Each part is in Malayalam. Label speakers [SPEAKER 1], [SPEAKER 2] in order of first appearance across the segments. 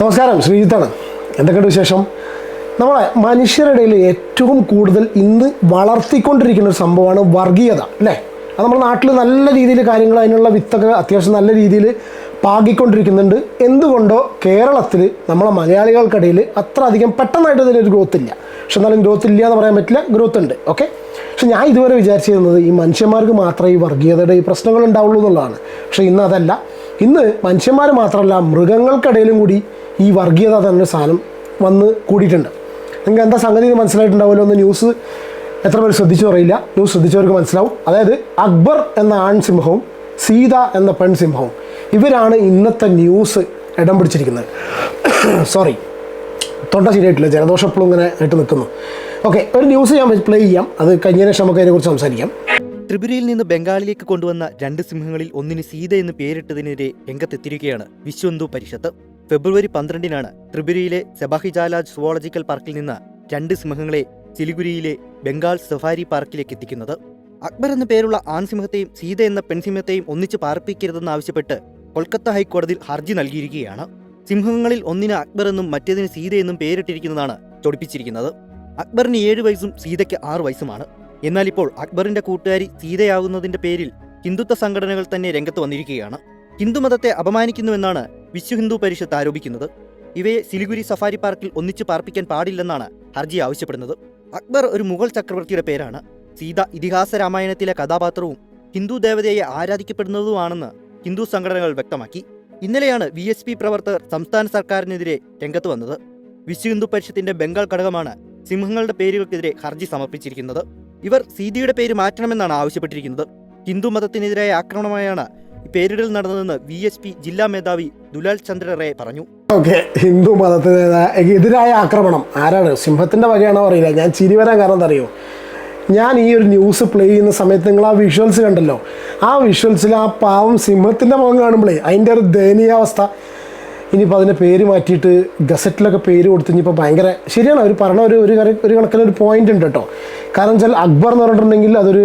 [SPEAKER 1] നമസ്കാരം ശ്രീജിത്താണ്. എന്തൊക്കെയുണ്ട് വിശേഷം? നമ്മളെ മനുഷ്യരുടെ ഏറ്റവും കൂടുതൽ ഇന്ന് വളർത്തിക്കൊണ്ടിരിക്കുന്ന ഒരു സംഭവമാണ് വർഗീയത അല്ലേ? അത് നമ്മുടെ നാട്ടിൽ നല്ല രീതിയിൽ കാര്യങ്ങൾ അതിനുള്ള വിത്തൊക്കെ അത്യാവശ്യം നല്ല രീതിയിൽ പാകിക്കൊണ്ടിരിക്കുന്നുണ്ട്. എന്തുകൊണ്ടോ കേരളത്തിൽ നമ്മളെ മലയാളികൾക്കിടയിൽ അത്ര അധികം പെട്ടെന്നായിട്ട് ഇതിലൊരു ഗ്രോത്ത് ഇല്ല. പക്ഷെ എന്നാലും ഗ്രോത്ത് ഇല്ല എന്ന് പറയാൻ പറ്റില്ല ഗ്രോത്ത് ഉണ്ട് ഓക്കെ പക്ഷെ ഞാൻ ഇതുവരെ വിചാരിച്ചിരുന്നത് ഈ മനുഷ്യന്മാർക്ക് മാത്രമേ ഈ വർഗീയതയുടെ ഈ പ്രശ്നങ്ങൾ ഉണ്ടാവുള്ളൂ എന്നുള്ളതാണ്. പക്ഷേ ഇന്ന് അതല്ല. ഇന്ന് മനുഷ്യന്മാർ മാത്രമല്ല മൃഗങ്ങൾക്കിടയിലും കൂടി ഈ വർഗീയത തന്നെ സാധനം വന്ന് കൂടിയിട്ടുണ്ട്. നിങ്ങൾക്ക് എന്താ സംഗതി മനസ്സിലായിട്ടുണ്ടാവുമല്ലോ ഒന്ന് ന്യൂസ് എത്ര പേര് ശ്രദ്ധിച്ചു അറിയില്ല. ന്യൂസ് ശ്രദ്ധിച്ചവർക്ക് മനസ്സിലാവും. അതായത് അക്ബർ എന്ന ആൺസിംഹവും സീത എന്ന പെൺസിംഹവും ഇവരാണ് ഇന്നത്തെ ന്യൂസ് ഇടം പിടിച്ചിരിക്കുന്നത്. സോറി തൊണ്ട ശരിയായിട്ടില്ല. ജലദോഷം എപ്പോഴും ഇങ്ങനെ ആയിട്ട് നിൽക്കുന്നു. ഓക്കെ ഒരു ന്യൂസ് ഞാൻ പ്ലേ ചെയ്യാം. അത് കഴിഞ്ഞതിന് ശേഷം നമുക്ക് അതിനെക്കുറിച്ച് സംസാരിക്കാം.
[SPEAKER 2] ത്രിപുരയിൽ നിന്ന് ബംഗാളിലേക്ക് കൊണ്ടുവന്ന രണ്ട് സിംഹങ്ങളിൽ ഒന്നിന് സീത എന്ന് പേരിട്ടതിനെതിരെ രംഗത്തെത്തിയിരിക്കുകയാണ് വിശ്വന്തു പരിഷത്ത്. ഫെബ്രുവരി പന്ത്രണ്ടിനാണ് ത്രിപുരയിലെ സെബാഹിജാലാജ് സുവോളജിക്കൽ പാർക്കിൽ നിന്ന് രണ്ട് സിംഹങ്ങളെ സിലിഗുരിയിലെ ബംഗാൾ സഫാരി പാർക്കിലേക്ക് എത്തിക്കുന്നത്. അക്ബർ എന്ന പേരുള്ള ആൺസിംഹത്തെയും സീത എന്ന പെൺസിംഹത്തെയും ഒന്നിച്ച് പാർപ്പിക്കരുതെന്നാവശ്യപ്പെട്ട് കൊൽക്കത്ത ഹൈക്കോടതിയിൽ ഹർജി നൽകിയിരിക്കുകയാണ്. സിംഹങ്ങളിൽ ഒന്നിന് അക്ബർ എന്നും മറ്റേതിന് സീത എന്നും പേരിട്ടിരിക്കുന്നതാണ് ചൊടിപ്പിച്ചിരിക്കുന്നത്. അക്ബറിന് ഏഴ് വയസ്സും സീതയ്ക്ക് ആറ് വയസ്സുമാണ്. എന്നാൽ ഇപ്പോൾ അക്ബറിന്റെ കൂട്ടുകാരി സീതയാകുന്നതിന്റെ പേരിൽ ഹിന്ദുത്വ സംഘടനകൾ തന്നെ രംഗത്ത് വന്നിരിക്കുകയാണ്. ഹിന്ദുമതത്തെ അപമാനിക്കുന്നുവെന്നാണ് വിശ്വ ഹിന്ദു പരിഷത്ത് ആരോപിക്കുന്നത്. ഇവയെ സിലിഗുരി സഫാരി പാർക്കിൽ ഒന്നിച്ചു പാർപ്പിക്കാൻ പാടില്ലെന്നാണ് ഹർജി ആവശ്യപ്പെടുന്നത്. അക്ബർ ഒരു മുഗൾ ചക്രവർത്തിയുടെ പേരാണ്. സീത ഇതിഹാസ രാമായണത്തിലെ കഥാപാത്രവും ഹിന്ദു ദേവതയെ ആരാധിക്കപ്പെടുന്നതുമാണെന്ന് ഹിന്ദു സംഘടനകൾ വ്യക്തമാക്കി. ഇന്നലെയാണ് വി എസ് പി പ്രവർത്തകർ സംസ്ഥാന സർക്കാരിനെതിരെ രംഗത്ത് വന്നത്. വിശ്വ ഹിന്ദു പരിഷത്തിന്റെ ബംഗാൾ ഘടകമാണ് സിംഹങ്ങളുടെ പേരുകൾക്കെതിരെ ഹർജി സമർപ്പിച്ചിരിക്കുന്നത്. ഇവർ സീതയുടെ പേര് മാറ്റണമെന്നാണ് ആവശ്യപ്പെട്ടിരിക്കുന്നത്. ഹിന്ദു മതത്തിനെതിരായ ആക്രമണമായാണ് പേരിടൽ നടന്നതെന്ന് വി എസ് പി ജില്ലാ മേധാവി ദുലാൽ ചന്ദ്ര റേ പറഞ്ഞു.
[SPEAKER 1] ഓക്കെ ഹിന്ദു മതത്തിന് എതിരായ ആക്രമണം. ആരാണ്? സിംഹത്തിന്റെ വകയാണോ അറിയില്ല. ഞാൻ ചിരി വരാൻ കാരണം അറിയോ ഞാൻ ഈ ഒരു ന്യൂസ് പ്ലേ ചെയ്യുന്ന സമയത്ത് നിങ്ങൾ ആ വിഷ്വൽസ് കണ്ടല്ലോ. ആ വിഷ്വൽസിൽ ആ പാവം സിംഹത്തിന്റെ മുഖം കാണുമ്പോഴേ അതിന്റെ ഒരു ദയനീയാവസ്ഥ ഇനിയിപ്പോൾ അതിന്റെ പേര് മാറ്റിയിട്ട് ഗസറ്റിലൊക്കെ പേര് കൊടുത്ത് ഇനിയിപ്പോൾ ഭയങ്കര ശരിയാണ്. അവർ പറഞ്ഞ ഒരു ഒരു ഒരു കണക്കിലൊരു പോയിന്റ് ഉണ്ട് കേട്ടോ. കാരണം വെച്ചാൽ അക്ബർ എന്ന് പറഞ്ഞിട്ടുണ്ടെങ്കിൽ അതൊരു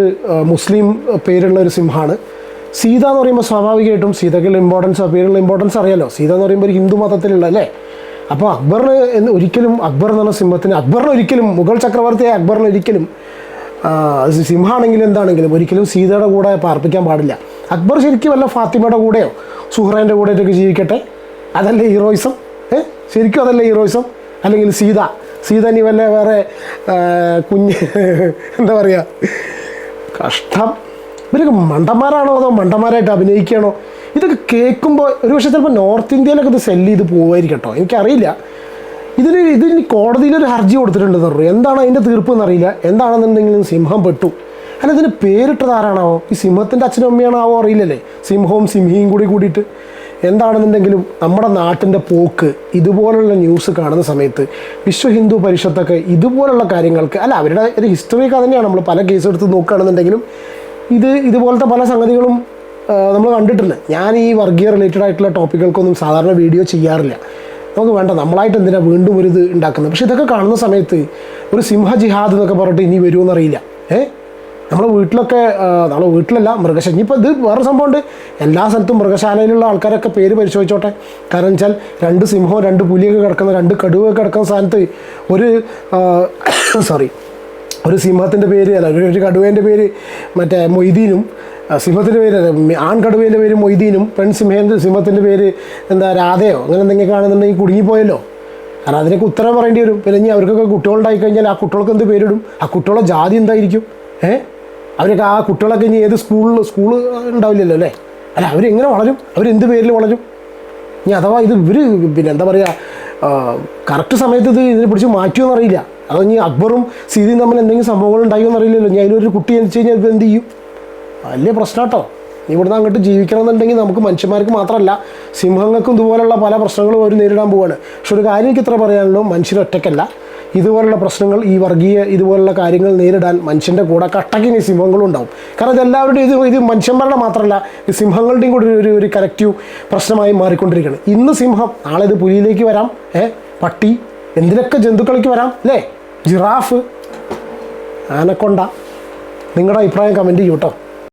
[SPEAKER 1] മുസ്ലിം പേരുള്ള ഒരു സിംഹമാണ്. സീത എന്ന് പറയുമ്പോൾ സ്വാഭാവികമായിട്ടും സീതയ്ക്കുള്ള ഇമ്പോർട്ടൻസ് പേരുള്ള ഇമ്പോർട്ടൻസ് അറിയാലോ. സീത എന്ന് പറയുമ്പോൾ ഒരു ഹിന്ദു മതത്തിലുള്ള അല്ലേ? അപ്പോൾ അക്ബറിന് എന്ന് ഒരിക്കലും അക്ബർ എന്ന് പറഞ്ഞ സിംഹത്തിന് അക്ബറിന് ഒരിക്കലും മുഗൾ ചക്രവർത്തിയെ അക്ബറിന് ഒരിക്കലും സിംഹമാണെങ്കിലും എന്താണെങ്കിലും ഒരിക്കലും സീതയുടെ കൂടെ പാർപ്പിക്കാൻ പാടില്ല. അക്ബർ ശരിക്കും വല്ല ഫാത്തിമയുടെ കൂടെയോ സുഹ്റേന്റെ കൂടെയൊക്കെ ജീവിക്കട്ടെ? അതല്ലേ ഹീറോയിസം? ശരിക്കും അതല്ലേ ഹീറോയിസം? അല്ലെങ്കിൽ സീത? സീത ഇനി വല്ല വേറെ കുഞ്ഞ് എന്താ പറയുക കഷ്ടം. ഇവരൊക്കെ മണ്ടന്മാരാണോ അതോ മണ്ടന്മാരായിട്ട് അഭിനയിക്കുകയാണോ? ഇതൊക്കെ കേൾക്കുമ്പോൾ ഒരു പക്ഷേ ചിലപ്പോൾ നോർത്ത് ഇന്ത്യയിലൊക്കെ ഇത് സെല്ല് ചെയ്ത് പോകുമായിരിക്കും കേട്ടോ. എനിക്കറിയില്ല. ഇതിന് ഇതിന് കോടതിയിലൊരു ഹർജി കൊടുത്തിട്ടുണ്ട് പറഞ്ഞു എന്താണ് അതിന്റെ തീർപ്പ് എന്നറിയില്ല. എന്താണെന്നുണ്ടെങ്കിലും സിംഹം പെട്ടു. അല്ല ഇതിന് പേരിട്ടത് ആരാണാവോ? ഈ സിംഹത്തിന്റെ അച്ഛനും അമ്മയാണാവോ അറിയില്ലല്ലേ? സിംഹവും സിംഹിയും കൂടി കൂടിയിട്ട്. എന്താണെന്നുണ്ടെങ്കിലും നമ്മുടെ നാട്ടിന്റെ പോക്ക് ഇതുപോലുള്ള ന്യൂസ് കാണുന്ന സമയത്ത് വിശ്വ ഹിന്ദു പരിഷത്തൊക്കെ ഇതുപോലുള്ള കാര്യങ്ങൾക്ക് അല്ല അവരുടെ ഒരു ഹിസ്റ്ററിയൊക്കെ തന്നെയാണ്. നമ്മൾ പല കേസ് എടുത്ത് നോക്കുകയാണെന്നുണ്ടെങ്കിലും ഇത് ഇതുപോലത്തെ പല സംഗതികളും നമ്മൾ കണ്ടിട്ടുണ്ട് ഞാൻ ഈ വർഗീയ റിലേറ്റഡ് ആയിട്ടുള്ള ടോപ്പിക്കുകൾക്കൊന്നും സാധാരണ വീഡിയോ ചെയ്യാറില്ല. നമുക്ക് വേണ്ട നമ്മളായിട്ട് എന്തിനാ വീണ്ടും ഒരു ഇത് ഉണ്ടാക്കുന്നത്? പക്ഷെ ഇതൊക്കെ കാണുന്ന സമയത്ത് ഒരു സിംഹ ജിഹാദ് എന്നൊക്കെ പറഞ്ഞിട്ട് ഇനി വരുമെന്നറിയില്ല അറിയില്ല. ഏ? നമ്മുടെ വീട്ടിലൊക്കെ നമ്മളെ വീട്ടിലല്ല മൃഗശാല ഇനിയിപ്പോൾ ഇത് വേറെ സംഭവമുണ്ട് എല്ലാ സ്ഥലത്തും മൃഗശാലയിലുള്ള ആൾക്കാരൊക്കെ പേര് പരിശോധിച്ചോട്ടെ. കാരണം വെച്ചാൽ രണ്ട് സിംഹവും രണ്ട് പുലിയൊക്കെ കിടക്കുന്ന രണ്ട് കടുവൊക്കെ കിടക്കുന്ന സ്ഥാനത്ത് ഒരു സോറി ഒരു സിംഹത്തിന്റെ പേര് അല്ല ഒരു- കടുവേന്റെ പേര് മറ്റേ മൊയ്തീനും സിംഹത്തിന്റെ പേര് ആൺകടുവേന്റെ പേര് മൊയ്തീനും പെൺ സിംഹേന്റെ സിംഹത്തിന്റെ പേര് എന്താ രാധയോ അങ്ങനെ എന്തെങ്കിലും കാണുന്നുണ്ടെങ്കിൽ കുടുങ്ങിപ്പോയല്ലോ. കാരണം അതിനൊക്കെ ഉത്തരം പറയേണ്ടി വരും. പിന്നെ ഇനി അവർക്കൊക്കെ കുട്ടികളുണ്ടായി കഴിഞ്ഞാൽ ആ കുട്ടികൾക്ക് എന്ത് പേരിടും? ആ കുട്ടികളുടെ ജാതി എന്തായിരിക്കും? ഏ? അവരൊക്കെ ആ കുട്ടികളൊക്കെ ഇനി ഏത് സ്കൂളിൽ സ്കൂൾ ഉണ്ടാവില്ലല്ലോ അല്ലേ? അല്ല അവരെങ്ങനെ വളരും? അവരെന്ത് പേരിൽ വളരും? ഇനി അഥവാ ഇത് ഇവർ പിന്നെ എന്താ പറയുക കറക്റ്റ് സമയത്ത് ഇത് ഇതിനെ പിടിച്ച് മാറ്റുമെന്ന് അറിയില്ല അതോ ഇനി അക്ബറും സീതയും തമ്മിൽ എന്തെങ്കിലും സംഭവങ്ങൾ ഉണ്ടാകുമെന്ന് അറിയില്ലല്ലോ ഞാൻ അതിലൊരു കുട്ടി ജനിച്ചു കഴിഞ്ഞാൽ ഇത് എന്ത് ചെയ്യും? വലിയ പ്രശ്നം കേട്ടോ. ഇവിടുന്ന് അങ്ങോട്ട് ജീവിക്കണം എന്നുണ്ടെങ്കിൽ നമുക്ക് മനുഷ്യന്മാർക്ക് മാത്രമല്ല സിംഹങ്ങൾക്കും ഇതുപോലുള്ള പല പ്രശ്നങ്ങളും അവർ നേരിടാൻ പോവുകയാണ് പക്ഷെ ഒരു കാര്യം എനിക്ക് ഇത്ര പറയാനുള്ളൂ മനുഷ്യരൊറ്റയ്ക്കല്ല ഇതുപോലുള്ള പ്രശ്നങ്ങൾ ഈ വർഗീയ ഇതുപോലുള്ള കാര്യങ്ങൾ നേരിടാൻ മനുഷ്യന്റെ കൂടെ കട്ടക്കിന് സിംഹങ്ങളും ഉണ്ടാവും. കാരണം ഇതെല്ലാവരുടെയും ഇത് ഇത് മനുഷ്യന്മാരുടെ മാത്രമല്ല ഈ സിംഹങ്ങളുടെയും കൂടി ഒരു ഒരു കറക്റ്റീവ് പ്രശ്നമായി മാറിക്കൊണ്ടിരിക്കുകയാണ്. ഇന്ന് സിംഹം നാളെ ഇത് പുലിയിലേക്ക് വരാം. ഏ? പട്ടി എന്തിനൊക്കെ ജന്തുക്കളിലേക്ക് വരാം? അല്ലേ ജിറാഫ് ആനക്കൊണ്ട. നിങ്ങളുടെ അഭിപ്രായം കമന്റ് ചെയ്യൂ കേട്ടോ